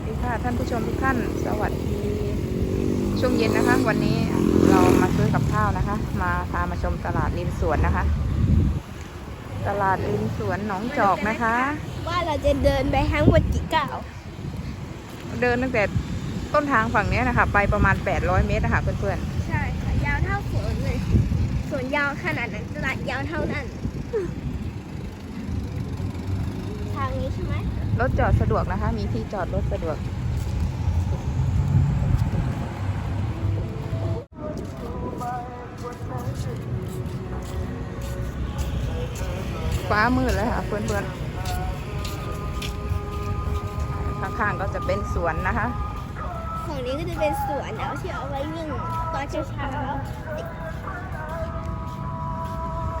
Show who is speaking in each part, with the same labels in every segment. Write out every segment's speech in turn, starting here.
Speaker 1: สดีค่ะท่านผู้ชมทุกท่าน สวัสดี ช่วงเย็นนะคะ วันนี้เรามาซื้อกับข้าวนะคะ มาพามาชมตลาดริมสวนนะคะ ตลาดริมสวนหนองจอกนะคะ
Speaker 2: ว่าเราจะเดินไปทั้งหมดกี่ก้าว
Speaker 1: เดินตั้งแต่ต้นทางฝั่งเนี้ยนะคะ ไปประมาณ 800 เมตรนะคะเพื่อน
Speaker 2: ใช่ค่ะยาวเท่าสวนเลยสวนยาวขนาดนั้นตลาดยาวเท่านั้นทางนี้ใช่ไหม
Speaker 1: ๆรถจอดสะดวกนะคะ มีที่จอดรถสะดวก ฟ้ามืดแล้วค่ะเพื่อนๆ ข้างๆก็จะเป็นสวนนะคะ
Speaker 2: ฝั่งนี้ก็จะเป็นสวนแล้วที่เอาไว้วิ่งตอนเช้า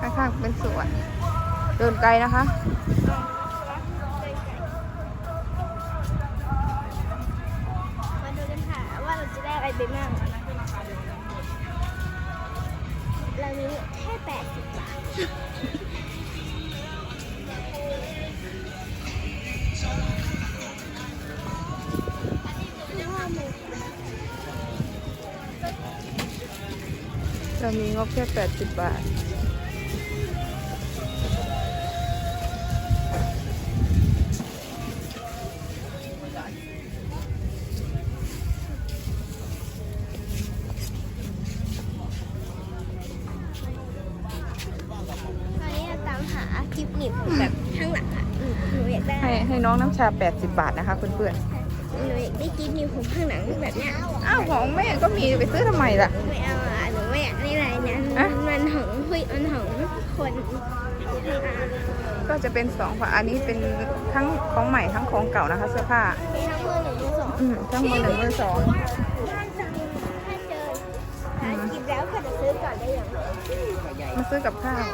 Speaker 1: ข้างๆเป็นสวน เดินไกลนะคะ
Speaker 2: ได้อะไรไปบ้างเรานี้แค่แปดสิบบาท
Speaker 1: เรามีงบแค่ 80 บาท
Speaker 2: แบบข้างหลังอะหนูหนูอยากได้
Speaker 1: ให้ให้น้องน้ำชา 80 บาทนะคะเพื่อน
Speaker 2: หนูอยากได้คลิปหนีบผมข้างหลังแบบเนี้ย
Speaker 1: ๆอ้าวของแม่ก็มีไปซื้อทำไมล่ะ
Speaker 2: ไม่เอาอะหนูไม่อยากได้ลายนั้น
Speaker 1: อะ
Speaker 2: มันของผู้มันของคนอะ
Speaker 1: ก็จะเป็นสองฝาอันนี้เป็นทั้งของใหม่ทั้งของเก่านะคะ เสื้อผ้า
Speaker 2: มีทั้งมือหนึ่งมือสอง
Speaker 1: อืมทั้งมือหนึ่งมือสอง มาซื้อกับข้าว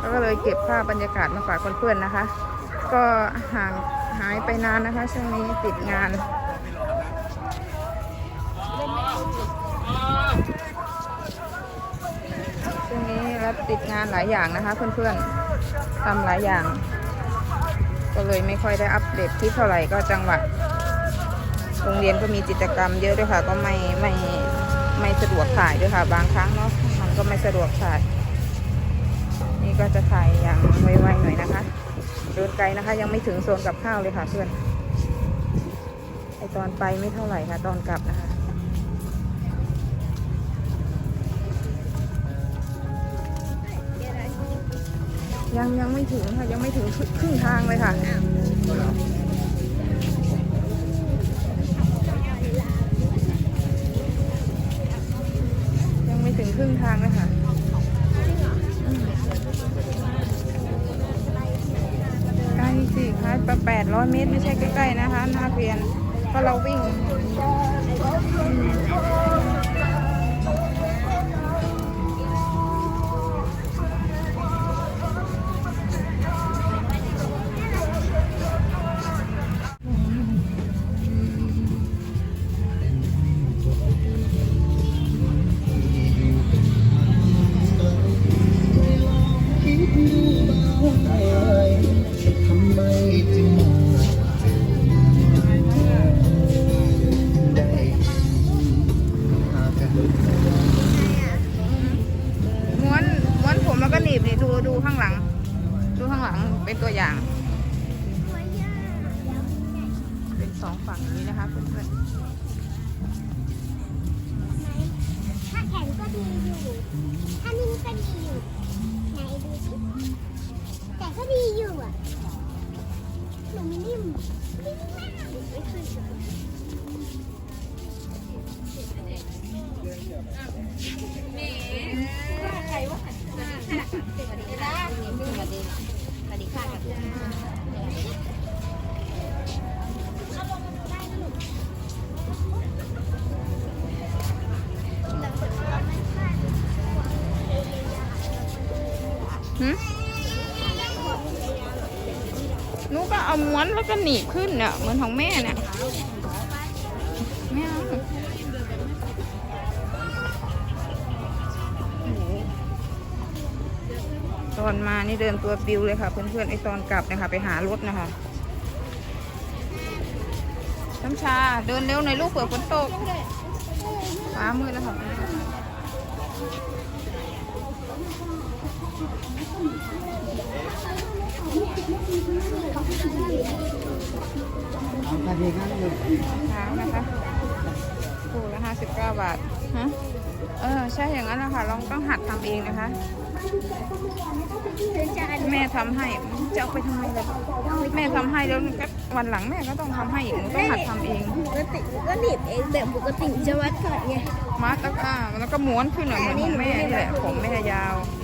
Speaker 1: แล้วก็เลยเก็บภาพบรรยากาศมาฝากเพื่อนๆนะคะ ก็ห่างหายไปนานนะคะช่วงนี้ติดงานช่วงนี้รับติดงานหลายอย่างนะคะ เพื่อนๆทำหลายอย่าง ก็เลยไม่ค่อยได้อัปเดตคลิปเท่าไหร่ก็จังหวะโรงเรียนก็มีกิจกรรมเยอะด้วยค่ะ ก็ไม่ไม่ ไม่สะดวกถ่ายด้วยค่ะ บางครั้งเนาะมันก็ไม่สะดวกถ่าย นี่ก็จะถ่ายอย่างไวๆหน่อยนะคะเดินไกลนะคะ ยังไม่ถึงโซนกับข้าวเลยค่ะเพื่อนไอตอนไปไม่เท่าไหร่ค่ะ ตอนกลับนะคะ
Speaker 2: ยั
Speaker 1: งยังไม่ถึงค่ะ ยังไม่ถึงครึ่งทางเลยค่ะ ประแปดร้อยเมตร ไม่ใช่ใกล้ ๆ นะคะ หน้าเรียน เพราะเราวิ่ง สองฝั่งนี้นะคะเพื่อน
Speaker 2: ถ้าแข็งก็ดีอยู่ถ้านิ่มก็ดีอยู่ไหนดูสิแต่ก็ดีอยู่อะหนูไม่นิ่มนิ่มมากไม่เคยเจอ
Speaker 1: นูก็เอาม้วนแล้วก็หนีบขึ้นเนี่ยเหมือนของแม่เนี่ยไม่เอาตอนมานี่เดินตัวปิวเลยค่ะ เพื่อนๆไอตอนกลับนะคะไปหารถนะคะน้ำชาเดินเร็วหน่อยลูกเผื่อฝนตกฟ้ามืดแล้วค่ะ
Speaker 3: ทำเองนั่นเลย
Speaker 1: เช้านะคะคู่ละห้าสิบเก้าบาทฮะเออใช่อย่างนั้นนะคะลองต้องหัดทำเองนะคะ แม่ทำให้จะเอาไปทำไมล่ะแม่ทำให้แล้วก็วันหลังแม่ก็ต้องทำให้อีกหนูต้องหัดทำเอง
Speaker 2: ปกติก็หนีบเองแบบปกติจะวัดก่อนไง
Speaker 1: มัดแล้วก็แล้วก็ม้วนขึ้นหน่อยเหมือนของแม่นี่แหละผมแม่ยาวน้อง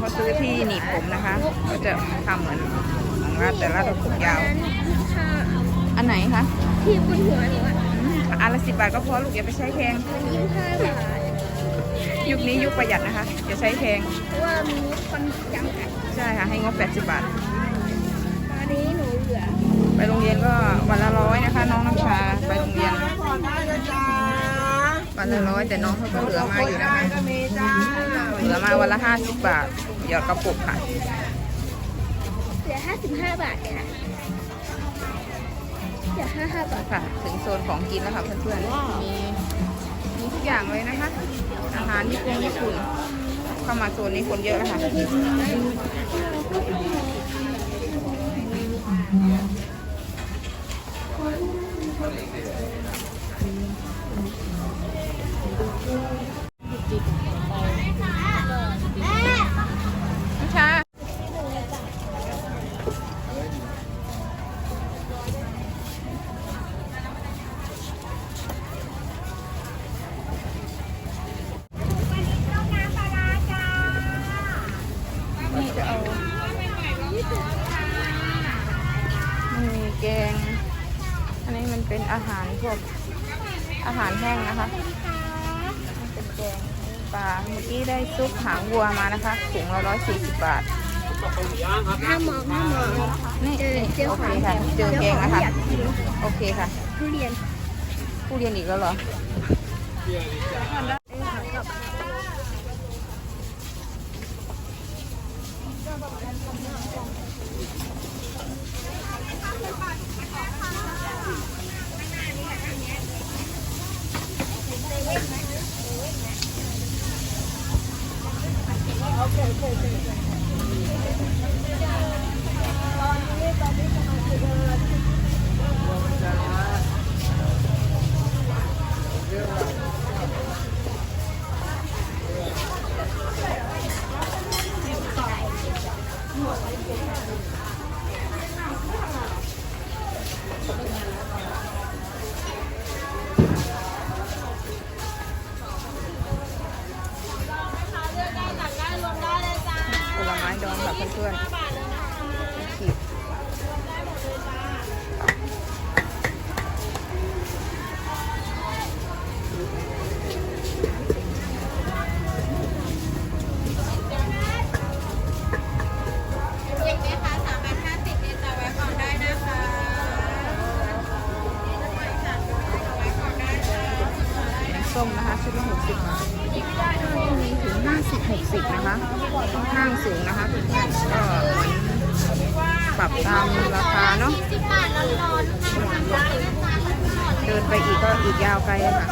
Speaker 1: เขาซื้อที่หนีบผมนะคะก็จะทำเหมือนของรัดแต่รัดผมยาว
Speaker 2: ค่ะ
Speaker 1: อันไหนคะ
Speaker 2: ที่บนหัวหนูอะ
Speaker 1: อืมอันละสิบบาทก็พอลูกอย่าไปใช้แพง
Speaker 2: มันยี่สิบห้าบาท
Speaker 1: ยุคนี้ยุคประหยัดนะคะอย่าใช้แพง
Speaker 2: เพราะว่ามีคนจำกัด
Speaker 1: ใช่ค่ะให้งบ80 บาท
Speaker 2: ตอนนี้หนูเหลือ
Speaker 1: ไปโรงเรียนก็วันละร้อยนะคะ น้องน้ำชาไปโรงเรียน
Speaker 3: ก่อนได้เลยจ้า
Speaker 1: วันละร้อยแต่น้องเขาก็เหลือมาอยู่นะคะ
Speaker 3: ก็มีจ้า
Speaker 1: เหลือมาวันละ50บาทหยอดกระปุกค่ะ
Speaker 2: เหลือห้าสิบห้าบาทค่ะเหลือห้าห้าบาท
Speaker 1: ค่ะ ถึงโซนของกินแล้วค่ะเพื่อนๆมีมีทุกอย่างเลยนะคะ อาหารญี่ปุ่นญี่ปุ่นเข้ามาโซนนี้คนเยอะแล้วค่ะ อาหารพวกอาหารแห้งนะคะมันเป็นแกงปลาเมื่อกี้ได้ซุปหางวัวมานะคะถุงละร้อยสี่สิบบาท
Speaker 2: ห้ามมองห้ามมอง
Speaker 1: นี่
Speaker 2: เจอเจอ
Speaker 1: โอ
Speaker 2: ข
Speaker 1: เค
Speaker 2: อง
Speaker 1: ค่ะเจอแกงนะคะ
Speaker 2: อยากกิน
Speaker 1: โอเคค่ะ
Speaker 2: ทุเรียน
Speaker 1: ผู้เรียนอีกแล้วเหรอ ผ นะคะชุดละหกสิบบาทมีถึงห้าสิบหกสิบนะคะค่อนข้างสูงนะคะเพื่อนๆก็เหมือนปรับตามราคาเนาะ
Speaker 2: สิบบาทร้อนๆค่ะทำได้นะคะ
Speaker 1: เดินไปอีกก็อีกยาวไกลอะค่ะ